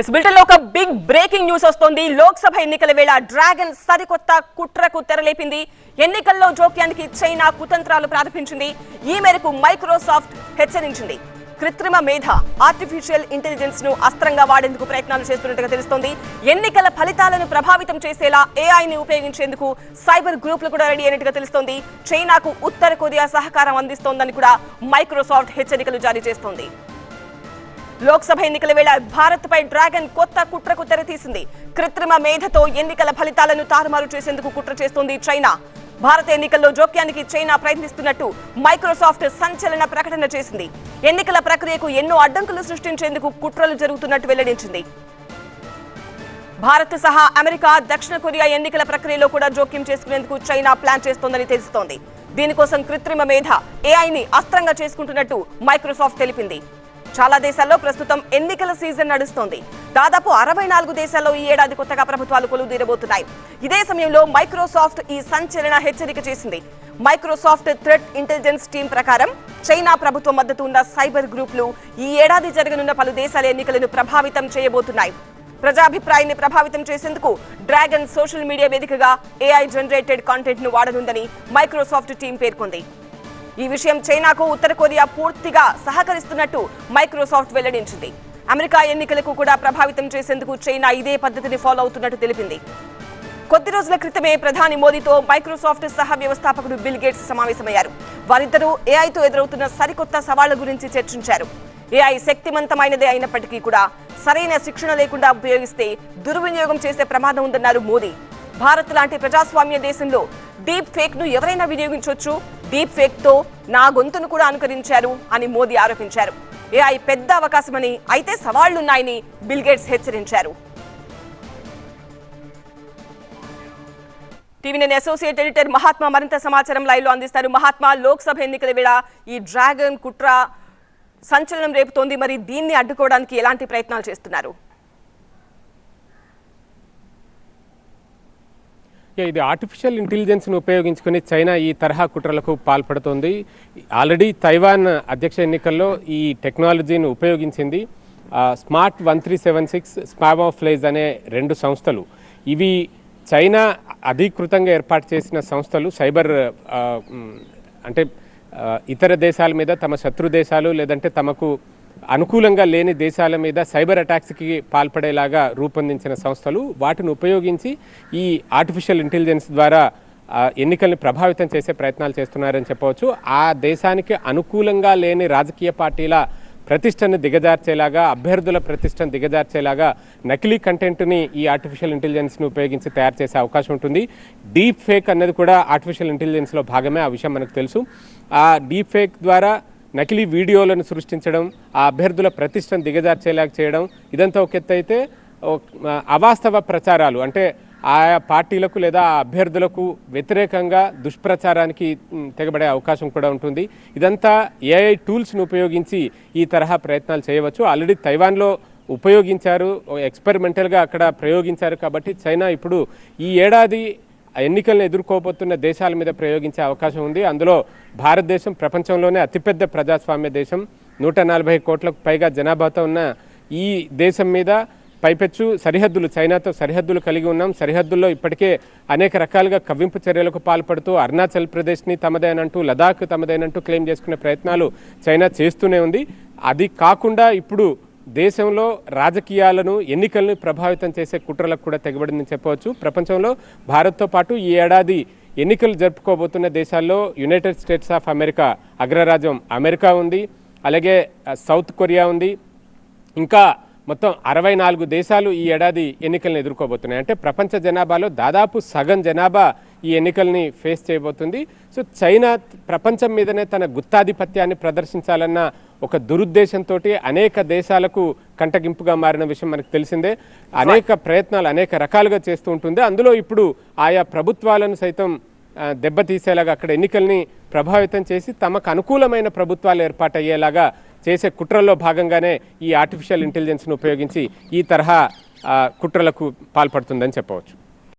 Is బులెటిన్లో ఒక big breaking news వస్తోంది. లోక్సభ ఎన్నికల వేళ డ్రాగన్ సరికొత్త కుట్రకు తెరలేపింది. ఎన్నికల్లో జోక్యానికి చైనా కుతంత్రాలు ప్రారంభించింది. ఈ మేరకు మైక్రోసాఫ్ట్ హెచ్చరించింది. కృత్రిమ మేధ ఆర్టిఫిషియల్ ఇంటెలిజెన్స్ను అస్త్రంగా వాడేందుకు ప్రయత్నాలు చేస్తున్నట్టుగా తెలుస్తోంది. ఎన్నికల ఫలితాలను ప్రభావితం చేసేలా ఏఐని ఉపయోగించేందుకు సైబర్ గ్రూపులు కూడా రెడీ అయినట్టుగా తెలుస్తోంది. చైనాకు ఉత్తర కొరియా సహకారం అందిస్తోందని కూడా మైక్రోసాఫ్ట్ హెచ్చరికలు జారీ చేస్తోంది. లోక్సభ ఎన్నికల వేళ భారత్ పై డ్రాగన్ కొత్త కుట్రకు తెరతీసింది. కృత్రిమ మేధతో ఎన్నికల ఫలితాలను తారుమారు చేసేందుకు కుట్ర చేస్తోంది చైనా. భారత ఎన్నికల్లో జోక్యానికి చైనా ప్రయత్నిస్తున్నట్టు మైక్రోసాఫ్ట్ సంచలన ప్రకటన చేసింది. ఎన్నికల ప్రక్రియకు ఎన్నో అడ్డంకులు సృష్టించేందుకు కుట్రలు జరుగుతున్నట్టు వెల్లడించింది. భారత్ సహా అమెరికా దక్షిణ కొరియా ఎన్నికల ప్రక్రియలో కూడా జోక్యం చేసుకునేందుకు చైనా ప్లాన్ చేస్తోందని తెలుస్తోంది. దీనికోసం కృత్రిమ మేధ ఏఐని అస్త్రంగా చేసుకుంటున్నట్టు మైక్రోసాఫ్ట్ తెలిపింది. చాలా దేశాల్లో ప్రస్తుతం ఎన్నికల సీజన్ నడుస్తోంది. దాదాపు అరవై నాలుగు దేశాల్లో ఈ ఏడాది కొత్తగా ప్రభుత్వాలు కొలువుదీరబోతున్నాయి. ఇదే సమయంలో మైక్రోసాఫ్ట్ ఈ సంచలన హెచ్చరిక చేసింది. మైక్రోసాఫ్ట్ థ్రెట్ ఇంటెలిజెన్స్ టీం ప్రకారం చైనా ప్రభుత్వం మద్దతు ఉన్న సైబర్ గ్రూపులు ఈ ఏడాది జరగనున్న పలు దేశాల ఎన్నికలను ప్రభావితం చేయబోతున్నాయి. ప్రజాభిప్రాయాన్ని ప్రభావితం చేసేందుకు డ్రాగన్ సోషల్ మీడియా వేదికగా ఏఐ జనరేటెడ్ కాంటెంట్ను వాడనుందని మైక్రోసాఫ్ట్ టీం పేర్కొంది. ఈ విషయం చైనాకు ఉత్తర కొరియా పూర్తిగా సహకరిస్తున్నట్టు మైక్రోసాఫ్ట్ వెల్లడించింది. అమెరికా ఎన్నికలకు కూడా ప్రభావితం చేసేందుకు చైనా ఇదే పద్ధతిని ఫాలో అవుతున్నట్టు తెలిపింది. కొద్ది రోజుల క్రితమే ప్రధాని మోదీతో మైక్రోసాఫ్ట్ సహ వ్యవస్థాపకుడు బిల్ గేట్స్ సమావేశమయ్యారు. వారిద్దరూ ఏఐతో ఎదురవుతున్న సరికొత్త సవాళ్ళ గురించి చర్చించారు. ఏఐ శక్తివంతమైనదే అయినప్పటికీ కూడా సరైన శిక్షణ లేకుండా ఉపయోగిస్తే దుర్వినియోగం చేసే ప్రమాదం ఉందన్నారు మోదీ. భారత్ లాంటి ప్రజాస్వామ్య దేశంలో డీప్ ఫేక్ను ఎవరైనా వినియోగించవచ్చు డీప్ ఫేక్తో నా గొంతును కూడా అనుకరించారు అని మోదీ ఆరోపించారు. ఏఐ పెద్ద అవకాశమని అయితే సవాళ్ళున్నాయని బిల్గేట్స్ హెచ్చరించారు. టీవీ నేను అసోసియేట్ ఎడిటర్ మహాత్మా మరింత సమాచారం లైవ్లో అందిస్తారు. మహాత్మా లోక్సభ ఎన్నికల వేళ ఈ డ్రాగన్ కుట్ర సంచలనం రేపుతోంది. మరి దీన్ని అడ్డుకోవడానికి ఎలాంటి ప్రయత్నాలు చేస్తున్నారు? ఇది ఆర్టిఫిషియల్ ఇంటెలిజెన్స్ను ఉపయోగించుకుని చైనా ఈ తరహా కుట్రలకు పాల్పడుతోంది. ఆల్రెడీ తైవాన్ అధ్యక్ష ఎన్నికల్లో ఈ టెక్నాలజీని ఉపయోగించింది. Smart one three seven six Spamouflage అనే రెండు సంస్థలు. ఇవి చైనా అధీకృతంగా ఏర్పాటు చేసిన సంస్థలు. సైబర్ అంటే ఇతర దేశాల మీద తమ శత్రు దేశాలు లేదంటే తమకు అనుకూలంగా లేని దేశాల మీద సైబర్ అటాక్స్కి పాల్పడేలాగా రూపొందించిన సంస్థలు వాటిని ఉపయోగించి ఈ ఆర్టిఫిషియల్ ఇంటెలిజెన్స్ ద్వారా ఎన్నికల్ని ప్రభావితం చేసే ప్రయత్నాలు చేస్తున్నారని చెప్పవచ్చు. ఆ దేశానికి అనుకూలంగా లేని రాజకీయ పార్టీల ప్రతిష్టను దిగజార్చేలాగా అభ్యర్థుల ప్రతిష్టను దిగజార్చేలాగా నకిలీ కంటెంట్ని ఈ ఆర్టిఫిషియల్ ఇంటెలిజెన్స్ని ఉపయోగించి తయారు చేసే అవకాశం ఉంటుంది. డీప్ ఫేక్ అన్నది కూడా ఆర్టిఫిషియల్ ఇంటెలిజెన్స్లో భాగమే ఆ విషయం మనకు తెలుసు. ఆ డీప్ ఫేక్ ద్వారా నకిలీ వీడియోలను సృష్టించడం ఆ అభ్యర్థుల ప్రతిష్టను దిగజార్చేలాగా చేయడం ఇదంతా ఒక ఎత్తు అయితే అవాస్తవ ప్రచారాలు. అంటే ఆయా పార్టీలకు లేదా ఆ అభ్యర్థులకు వ్యతిరేకంగా దుష్ప్రచారానికి తెగబడే అవకాశం కూడా ఉంటుంది. ఇదంతా ఏఐ టూల్స్ను ఉపయోగించి ఈ తరహా ప్రయత్నాలు చేయవచ్చు. ఆల్రెడీ తైవాన్లో ఉపయోగించారు ఎక్స్పెరిమెంటల్గా అక్కడ ప్రయోగించారు కాబట్టి చైనా ఇప్పుడు ఈ ఏడాది ఎన్నికలను ఎదుర్కోబోతున్న దేశాల మీద ప్రయోగించే అవకాశం ఉంది. అందులో భారతదేశం ప్రపంచంలోనే అతిపెద్ద ప్రజాస్వామ్య దేశం. నూట నలభై కోట్లకు పైగా జనాభాతో ఉన్న ఈ దేశం మీద పైపెచ్చు సరిహద్దులు చైనాతో సరిహద్దులు కలిగి ఉన్నాం. సరిహద్దుల్లో ఇప్పటికే అనేక రకాలుగా కవ్వింపు చర్యలకు పాల్పడుతూ అరుణాచల్ ప్రదేశ్ని తమదేనంటూ లదాఖ్ తమదేనంటూ క్లెయిమ్ చేసుకునే ప్రయత్నాలు చైనా చేస్తూనే ఉంది. అది కాకుండా ఇప్పుడు దేశంలో రాజకీయాలను ఎన్నికలను ప్రభావితం చేసే కుట్రలకు కూడా తెగబడిందని చెప్పవచ్చు. ప్రపంచంలో భారత్తో పాటు ఈ ఏడాది ఎన్నికలు జరుపుకోబోతున్న దేశాల్లో యునైటెడ్ స్టేట్స్ ఆఫ్ అమెరికా అగ్రరాజ్యం అమెరికా ఉంది. అలాగే సౌత్ కొరియా ఉంది. ఇంకా మొత్తం అరవై నాలుగు దేశాలు ఈ ఏడాది ఎన్నికలను ఎదుర్కోబోతున్నాయి. అంటే ప్రపంచ జనాభాలో దాదాపు సగం జనాభా ఈ ఎన్నికల్ని ఫేస్ చేయబోతుంది. సో చైనా ప్రపంచం మీదనే తన గుత్తాధిపత్యాన్ని ప్రదర్శించాలన్న ఒక దురుద్దేశంతో అనేక దేశాలకు కంటగింపుగా మారిన విషయం మనకు తెలిసిందే. అనేక ప్రయత్నాలు అనేక రకాలుగా చేస్తూ ఉంటుంది. అందులో ఇప్పుడు ఆయా ప్రభుత్వాలను సైతం దెబ్బతీసేలాగా అక్కడ ఎన్నికల్ని ప్రభావితం చేసి తమకు అనుకూలమైన ప్రభుత్వాలు ఏర్పాటయ్యేలాగా చేసే కుట్రల్లో భాగంగానే ఈ ఆర్టిఫిషియల్ ఇంటెలిజెన్స్ను ఉపయోగించి ఈ తరహా కుట్రలకు పాల్పడుతుందని చెప్పవచ్చు.